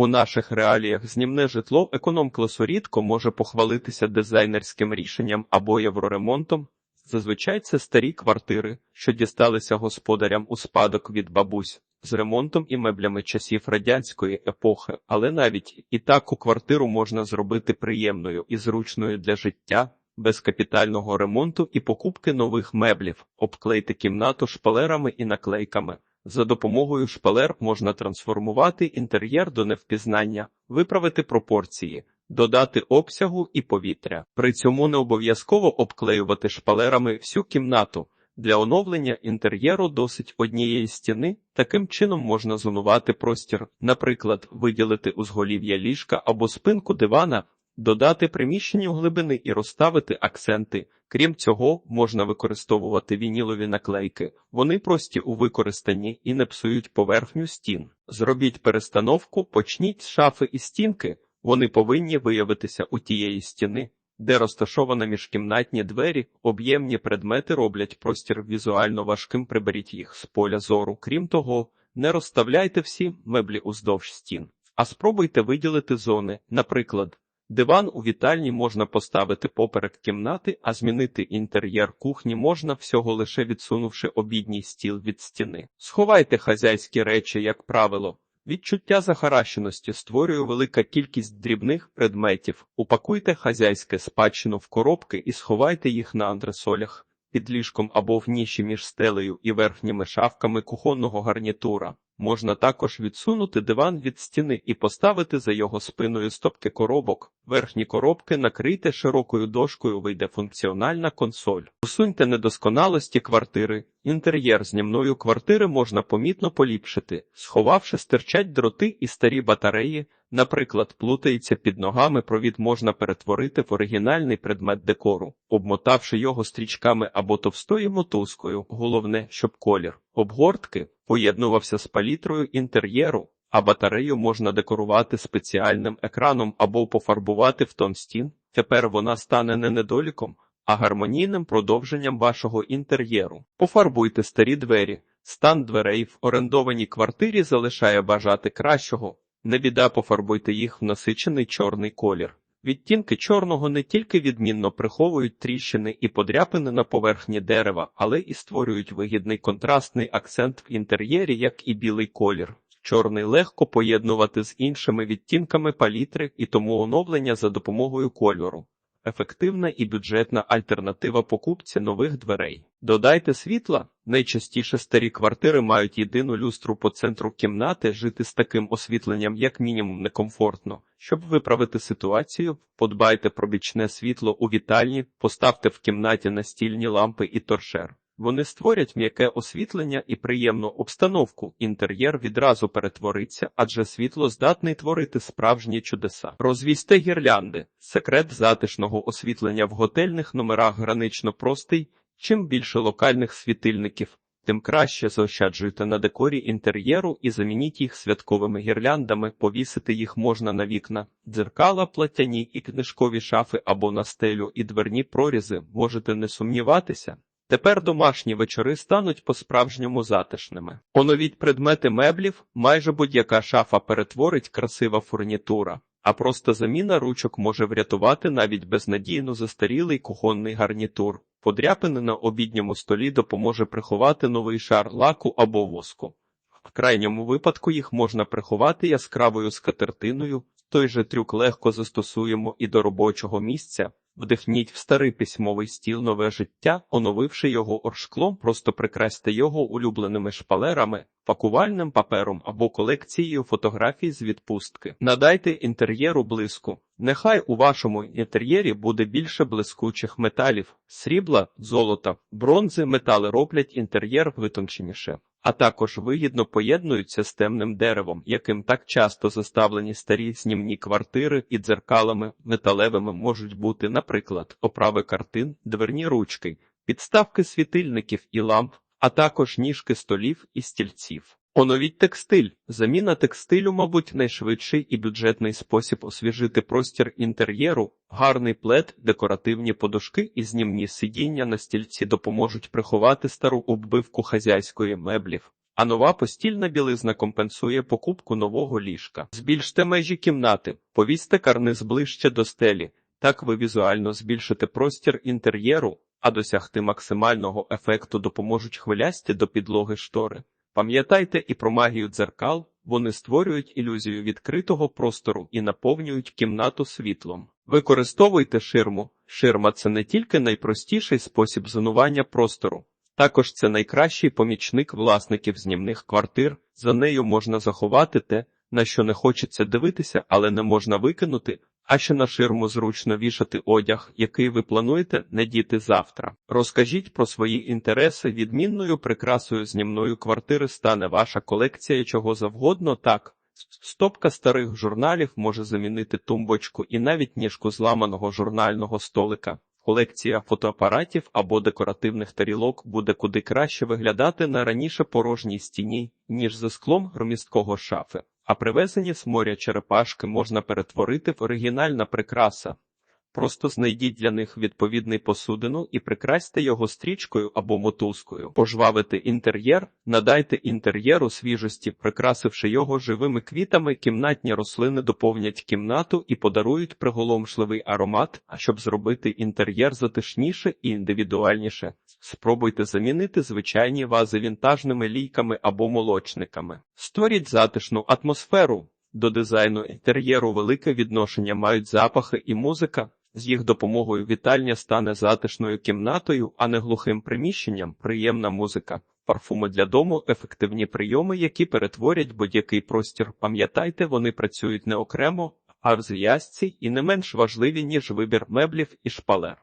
У наших реаліях знімне житло економ-класу рідко може похвалитися дизайнерським рішенням або євроремонтом. Зазвичай це старі квартири, що дісталися господарям у спадок від бабусь з ремонтом і меблями часів радянської епохи, але навіть і таку квартиру можна зробити приємною і зручною для життя. Без капітального ремонту і покупки нових меблів, обклейте кімнату шпалерами і наклейками. За допомогою шпалер можна трансформувати інтер'єр до невпізнання, виправити пропорції, додати обсягу і повітря. При цьому не обов'язково обклеювати шпалерами всю кімнату. Для оновлення інтер'єру досить однієї стіни. Таким чином можна зонувати простір, наприклад, виділити узголів'я ліжка або спинку дивана, додати приміщенню глибини і розставити акценти. Крім цього, можна використовувати вінілові наклейки. Вони прості у використанні і не псують поверхню стін. Зробіть перестановку, почніть з шафи і стінки. Вони повинні виявитися у тієї стіни, де розташовано міжкімнатні двері, об'ємні предмети роблять простір візуально важким, приберіть їх з поля зору. Крім того, не розставляйте всі меблі уздовж стін, а спробуйте виділити зони, наприклад. Диван у вітальні можна поставити поперек кімнати, а змінити інтер'єр кухні можна всього лише відсунувши обідній стіл від стіни. Сховайте хазяйські речі, як правило. Відчуття захаращеності створює велика кількість дрібних предметів. Упакуйте хазяйське спадщину в коробки і сховайте їх на антресолях, під ліжком або в ніші між стелею і верхніми шафками кухонного гарнітура. Можна також відсунути диван від стіни і поставити за його спиною стопки коробок. Верхні коробки накрийте широкою дошкою, вийде функціональна консоль. Усуньте недосконалості квартири. Інтер'єр знімної квартири можна помітно поліпшити, сховавши стирчать дроти і старі батареї. Наприклад, плутається під ногами, провід можна перетворити в оригінальний предмет декору, обмотавши його стрічками або товстою мотузкою. Головне, щоб колір обгортки поєднувався з палітрою інтер'єру, а батарею можна декорувати спеціальним екраном або пофарбувати в тон стін. Тепер вона стане не недоліком, а гармонійним продовженням вашого інтер'єру. Пофарбуйте старі двері. Стан дверей в орендованій квартирі залишає бажати кращого. Не біда пофарбуйте їх в насичений чорний колір. Відтінки чорного не тільки відмінно приховують тріщини і подряпини на поверхні дерева, але і створюють вигідний контрастний акцент в інтер'єрі, як і білий колір. Чорний легко поєднувати з іншими відтінками палітри і тому оновлення за допомогою кольору. Ефективна і бюджетна альтернатива покупці нових дверей. Додайте світла. Найчастіше старі квартири мають єдину люстру по центру кімнати. Жити з таким освітленням, як мінімум, некомфортно. Щоб виправити ситуацію, подбайте про бічне світло у вітальні, поставте в кімнаті настільні лампи і торшер. Вони створять м'яке освітлення і приємну обстановку. Інтер'єр відразу перетвориться, адже світло здатний творити справжні чудеса. Розвісьте гірлянди. Секрет затишного освітлення в готельних номерах гранично простий. Чим більше локальних світильників, тим краще заощаджуйте на декорі інтер'єру і замініть їх святковими гірляндами, повісити їх можна на вікна, дзеркала, платяні і книжкові шафи або на стелю і дверні прорізи, можете не сумніватися. Тепер домашні вечори стануть по-справжньому затишними. Оновіть предмети меблів, майже будь-яка шафа перетворить красива фурнітура, а просто заміна ручок може врятувати навіть безнадійно застарілий кухонний гарнітур. Подряпини на обідньому столі допоможе приховати новий шар лаку або воску. В крайньому випадку їх можна приховати яскравою скатертиною. Той же трюк легко застосуємо і до робочого місця. Вдихніть в старий письмовий стіл нове життя, оновивши його оршклом, просто прикрасьте його улюбленими шпалерами, пакувальним папером або колекцією фотографій з відпустки. Надайте інтер'єру блиску. Нехай у вашому інтер'єрі буде більше блискучих металів, срібла, золота, бронзи, метали роблять інтер'єр витонченіше. А також вигідно поєднуються з темним деревом, яким так часто заставлені старі знімні квартири і дзеркалами металевими можуть бути, наприклад, оправи картин, дверні ручки, підставки світильників і ламп, а також ніжки столів і стільців. Оновіть текстиль. Заміна текстилю, мабуть, найшвидший і бюджетний спосіб освіжити простір інтер'єру, гарний плед, декоративні подушки і знімні сидіння на стільці допоможуть приховати стару оббивку хазяйської меблів. а нова постільна білизна компенсує покупку нового ліжка. Збільште межі кімнати, повісьте карниз ближче до стелі. Так ви візуально збільшите простір інтер'єру, а досягти максимального ефекту допоможуть хвилясті до підлоги штори. Пам'ятайте і про магію дзеркал, вони створюють ілюзію відкритого простору і наповнюють кімнату світлом. Використовуйте ширму. Ширма це не тільки найпростіший спосіб зонування простору, також це найкращий помічник власників знімних квартир. За нею можна заховати те, на що не хочеться дивитися, але не можна викинути, а ще на ширму зручно вішати одяг, який ви плануєте надіти завтра. Розкажіть про свої інтереси. Відмінною прикрасою знімної квартири стане ваша колекція чого завгодно так. Стопка старих журналів може замінити тумбочку і навіть ніжку зламаного журнального столика. Колекція фотоапаратів або декоративних тарілок буде куди краще виглядати на раніше порожній стіні, ніж за склом громісткого шафи. А привезені з моря черепашки можна перетворити в оригінальна прикраса. Просто знайдіть для них відповідний посудину і прикрасьте його стрічкою або мотузкою. Пожвавити інтер'єр, надайте інтер'єру свіжості, прикрасивши його живими квітами, кімнатні рослини доповнять кімнату і подарують приголомшливий аромат, а щоб зробити інтер'єр затишніше і індивідуальніше. Спробуйте замінити звичайні вази вінтажними лійками або молочниками. Створіть затишну атмосферу. До дизайну інтер'єру велике відношення мають запахи і музика. З їх допомогою вітальня стане затишною кімнатою, а не глухим приміщенням. Приємна музика. Парфуми для дому ефективні прийоми, які перетворять будь-який простір. Пам'ятайте, вони працюють не окремо, а в зв'язці і не менш важливі, ніж вибір меблів і шпалер.